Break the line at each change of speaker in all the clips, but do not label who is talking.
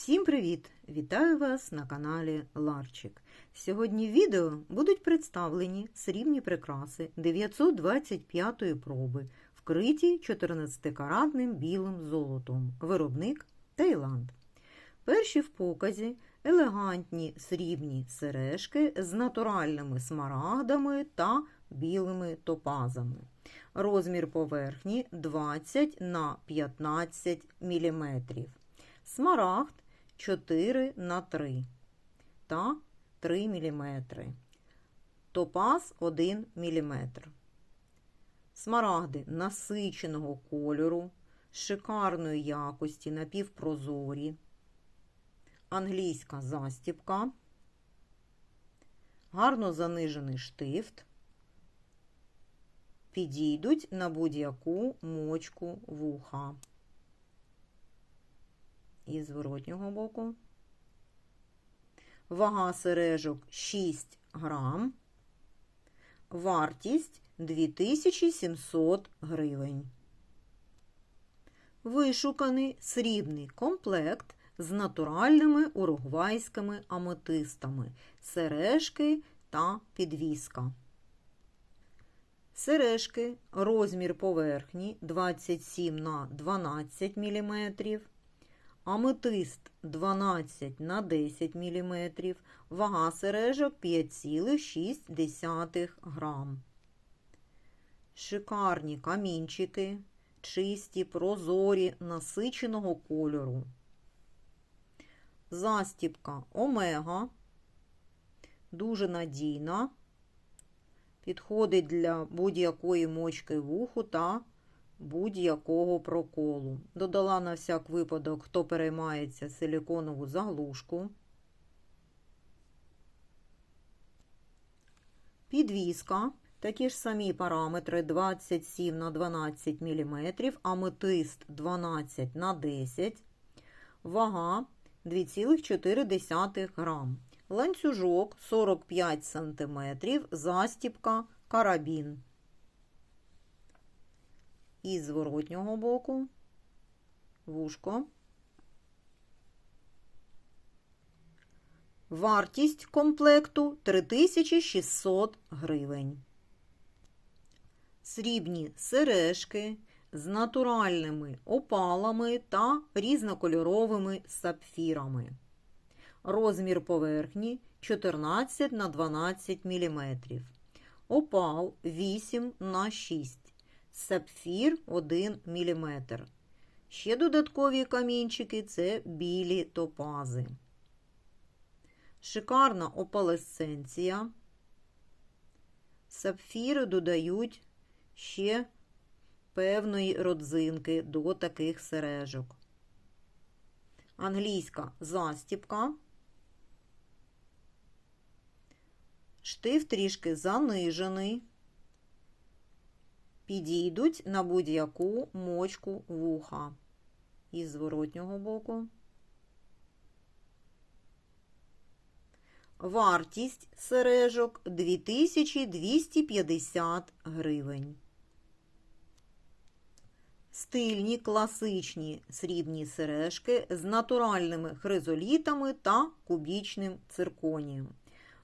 Всім привіт! Вітаю вас на каналі Ларчик. Сьогодні в відео будуть представлені срібні прикраси 925-ї проби, вкриті 14-каратним білим золотом. Виробник Таїланд. Перші в показі елегантні срібні сережки з натуральними смарагдами та білими топазами. Розмір поверхні 20 на 15 мм. Смарагд 4 на 3 та 3 мм. Топаз 1 мм. Смарагди насиченого кольору, шикарної якості, напівпрозорі, англійська застіпка, гарно занижений штифт, підійдуть на будь-яку мочку вуха і зворотнього боку. Вага сережок 6 грам. Вартість 2700 гривень. Вишуканий срібний комплект з натуральними уругвайськими аметистами, сережки та підвіска. Сережки розмір поверхні 27 на 12 мм аметист 12 на 10 мм, вага сережок 5,6 грам. Шикарні камінчики, чисті, прозорі, насиченого кольору. Застіпка омега, дуже надійна, підходить для будь-якої мочки вуху та будь-якого проколу. Додала на всяк випадок, хто переймається силіконову заглушку. Підвіска. Такі ж самі параметри 27 на 12 мм, аметист 12 на 10 вага 2,4 грам. Ланцюжок 45 см, застіпка, карабін і зворотнього боку вушко. Вартість комплекту 3600 гривень. Срібні сережки з натуральними опалами та різнокольоровими сапфірами. Розмір поверхні 14 на 12 мм. Опал 8 на 6 сапфір 1 мм. Ще додаткові камінчики це білі топази. Шикарна опалесценція. Сапфіри додають ще певної родзинки до таких сережок. Англійська застіпка. Штиф трішки занижений підійдуть на будь-яку мочку вуха із зворотнього боку. Вартість сережок 2250 гривень. Стильні класичні срібні сережки з натуральними хризолітами та кубічним цирконієм.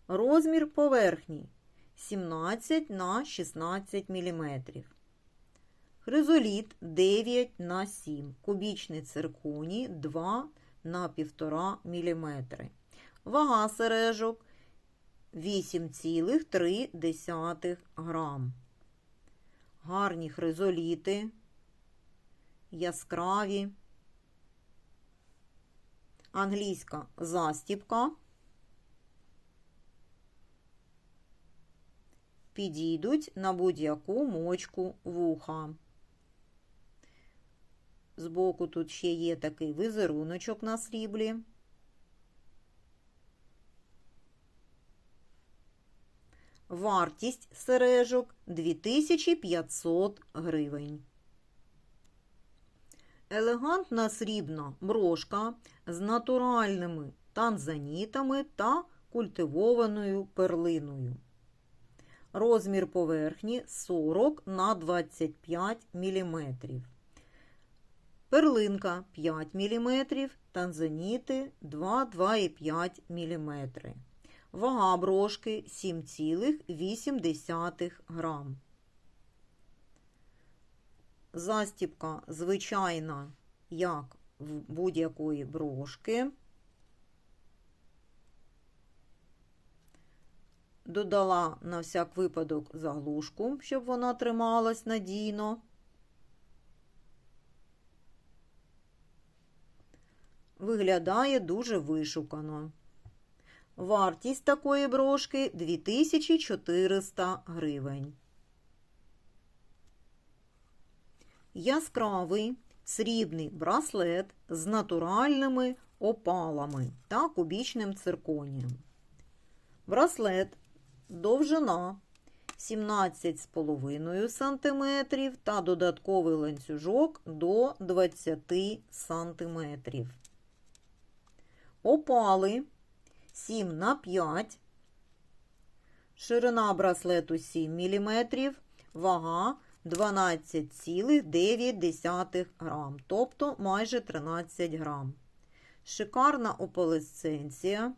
Розмір поверхні 17 на 16 мм. Хризоліт 9 на 7, кубічний цирконій 2 на 1,5 мм. Вага сережок 8,3 грам. Гарні хризоліти, яскраві, англійська застіпка. Підійдуть на будь-яку мочку вуха. Збоку тут ще є такий візеруночок на сріблі. Вартість сережок 2500 гривень. Елегантна срібна брошка з натуральними танзанітами та культивованою перлиною. Розмір поверхні 40 на 25 мм. Перлинка 5 мм, танзаніти 2-2,5 мм. Вага брошки 7,8 грам. Застіпка звичайна, як в будь-якої брошки. Додала на всяк випадок заглушку, щоб вона трималась надійно. Виглядає дуже вишукано. Вартість такої брошки 2400 гривень. Яскравий срібний браслет з натуральними опалами та кубічним цирконієм. Браслет довжина 17,5 см та додатковий ланцюжок до 20 см. Опали 7 на 5, ширина браслету 7 мм, вага 12,9 грам, тобто майже 13 грам. Шикарна опалесценція.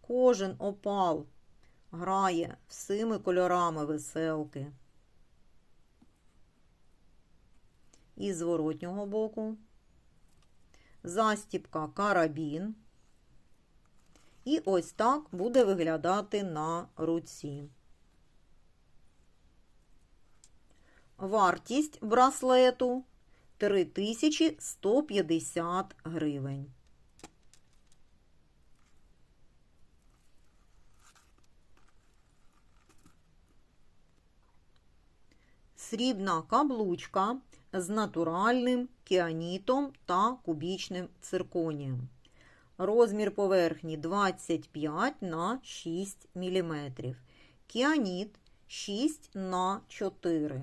Кожен опал грає всіми кольорами веселки. І зворотнього боку. Застіпка карабін. І ось так буде виглядати на руці. Вартість браслету 3150 гривень. Срібна каблучка з натуральним кіанітом та кубічним цирконієм. Розмір поверхні 25 на 6 мм. Кіаніт 6 на 4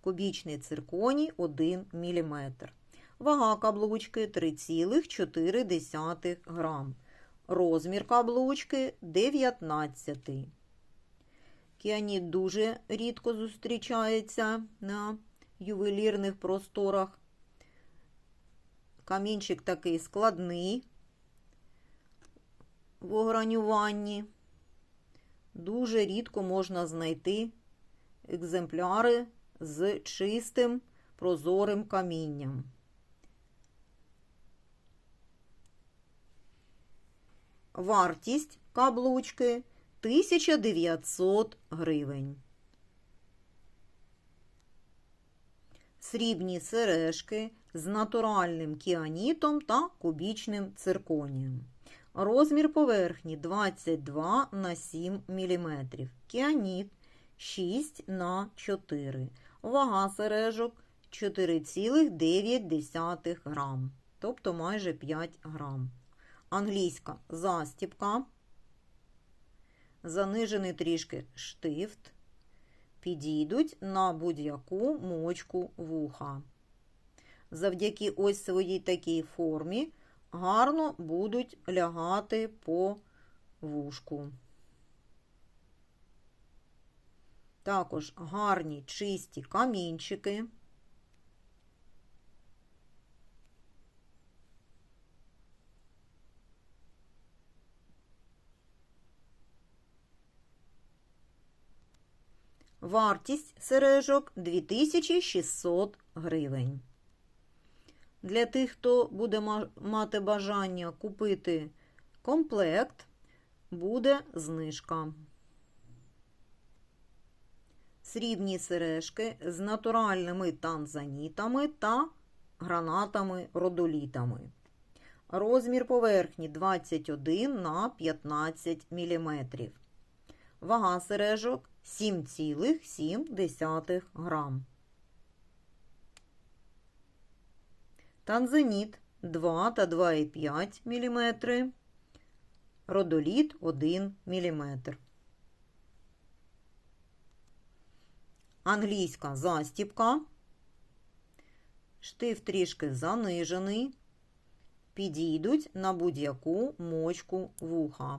Кубічний цирконій 1 мм. Вага каблучки 3,4 грам. Розмір каблучки 19. Кіаніт дуже рідко зустрічається на ювелірних просторах. Камінчик такий складний в огранюванні. Дуже рідко можна знайти екземпляри з чистим прозорим камінням. Вартість каблучки 1900 гривень. Срібні сережки з натуральним кіанітом та кубічним цирконієм. Розмір поверхні 22 на 7 мм. Кіаніт 6 на 4 Вага сережок 4,9 грам, тобто майже 5 грам. Англійська застіпка, занижений трішки штифт, підійдуть на будь-яку мочку вуха. Завдяки ось своїй такій формі гарно будуть лягати по вушку. Також гарні чисті камінчики. Вартість сережок 2600 гривень. Для тих, хто буде мати бажання купити комплект, буде знижка срібні сережки з натуральними танзанітами та гранатами-родолітами. Розмір поверхні 21 на 15 мм. Вага сережок 7,7 грам. Танзаніт 2 та 2,5 мм. Родоліт 1 мм. англійська застіпка, штиф трішки занижений, підійдуть на будь-яку мочку вуха.